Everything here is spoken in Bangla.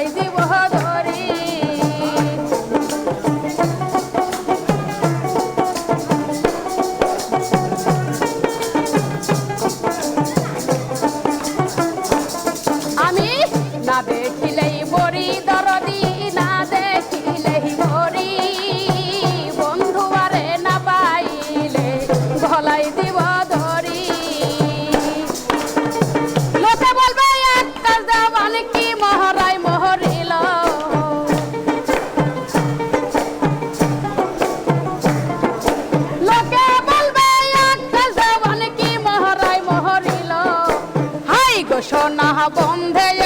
Aí, viu? বন্ধে